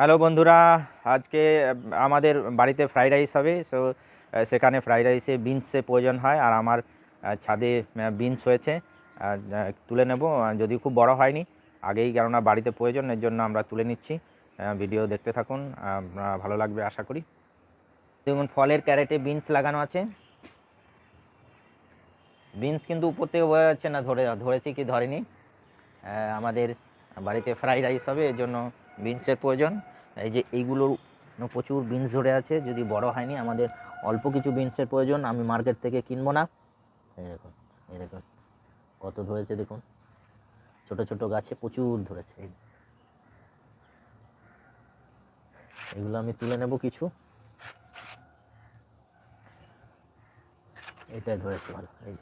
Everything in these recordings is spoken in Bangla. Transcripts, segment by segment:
হ্যালো বন্ধুরা, আজকে আমাদের বাড়িতে ফ্রাইড রাইস হবে সো সেখানে ফ্রাইড রাইসে বিনসের প্রয়োজন হয়, আর আমার ছাদে বিনস হয়েছে তুলে নেব যদি খুব বড় হয়নি, আগেই কেননা বাড়িতে প্রয়োজন, এর জন্য আমরা তুলে নিচ্ছি ভিডিও দেখতে থাকুন ভালো লাগবে আশা করি। দেখুন, ফলের ক্যারেটে বিনস লাগানো আছে। বিনস কিন্তু উপর থেকে বোঝা যাচ্ছে না, ধরে, ধরেছি কি ধরেনি আমাদের বাড়িতে ফ্রাইড রাইস হবে, এর জন্য বিনসের প্রয়োজন। এই যে এইগুলোর প্রচুর বিনস ধরে আছে, যদি বড় হয়নি আমাদের অল্প কিছু বিনসের প্রয়োজন, আমি মার্কেট থেকে কিনবো না। এই দেখুন এই দেখুন, কত ধরেছে দেখুন। ছোট ছোট গাছে প্রচুর ধরেছে। এগুলো আমি তুলে নেব কিছু। এটাই ধরেছে ভালো, এই।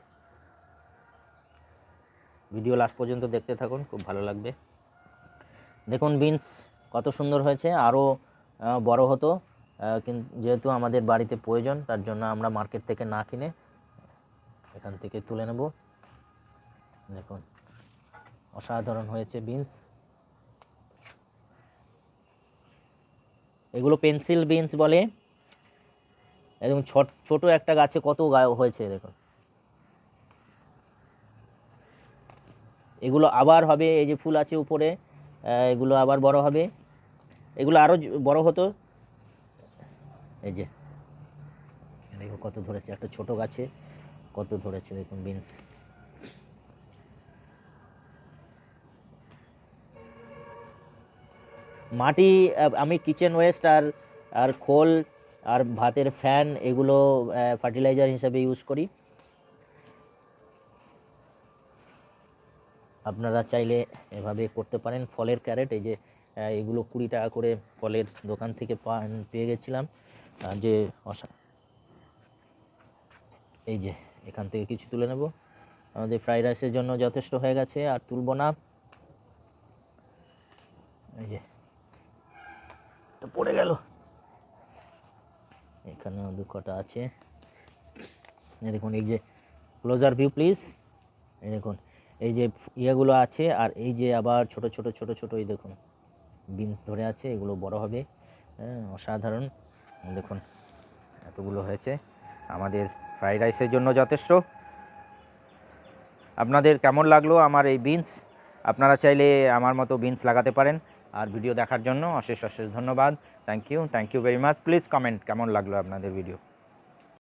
ভিডিও লাস্ট পর্যন্ত দেখতে থাকুন, খুব ভালো লাগবে। দেখুন বিনস, কত সুন্দর হয়েছে আরও বড় হতো কিন্তু যেহেতু আমাদের বাড়িতে প্রয়োজন, তার জন্য আমরা মার্কেট থেকে না কিনে এখান থেকে তুলে নেব। দেখুন, অসাধারণ হয়েছে বিনস। এগুলো পেন্সিল বিনস বলে। এবং ছোট ছোট একটা গাছে কত হয়েছে, দেখুন। এগুলো আবার হবে, এই যে ফুল আছে উপরে। এগুলো আবার বড় হবে। এগুলো আরও বড় হতো। এই যে দেখো কত ধরেছে, একটা ছোট গাছে কত ধরেছে, দেখুন বিনস। মাটি আমি কিচেন ওয়েস্ট আর আর খোল আর ভাতের ফ্যান এগুলো ফার্টিলাইজার হিসাবে ইউজ করি। আপনারা চাইলে এভাবে করতে পারেন। ফলের ক্যারেট, এই যে এগুলো কুড়ি টাকা করে ফলের দোকান থেকে পেয়ে গেছিলাম। যে, অসা, এই যে, এখান থেকে কিছু তুলে নেব। আমাদের ফ্রাইড রাইসের জন্য যথেষ্ট হয়ে গেছে, আর তুলব না। এই যে পড়ে গেল। এখানেও দু কটা আছে। দেখুন, এই যে ক্লোজার ভিউ প্লিজ এই দেখুন এই যে ইয়েগুলো আছে আর এই যে আবার ছোট ছোট ছোট ছোট, এই দেখুন বিনস ধরে আছে, এগুলো বড় হবে। হ্যাঁ অসাধারণ। দেখুন, এতগুলো হয়েছে। আমাদের ফ্রাইড রাইসের জন্য যথেষ্ট। আপনাদের কেমন লাগল আমার এই বিনস আপনারা চাইলে আমার মতো বিনস লাগাতে পারেন। আর ভিডিও দেখার জন্য অশেষ অশেষ ধন্যবাদ। Thank you thank you very much please comment কেমন লাগল আপনাদের ভিডিও